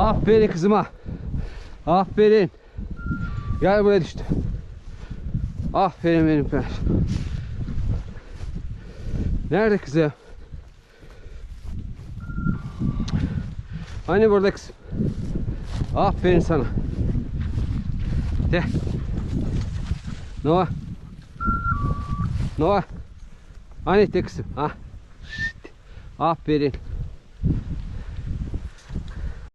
Aferin kızıma. Aferin. Gel buraya düştü. Aferin benim prens. Nerede kızım? Hani burada kızım? Aferin sana. De. Noah. Noah. Hani de kızım. Ha. Şşt. Aferin.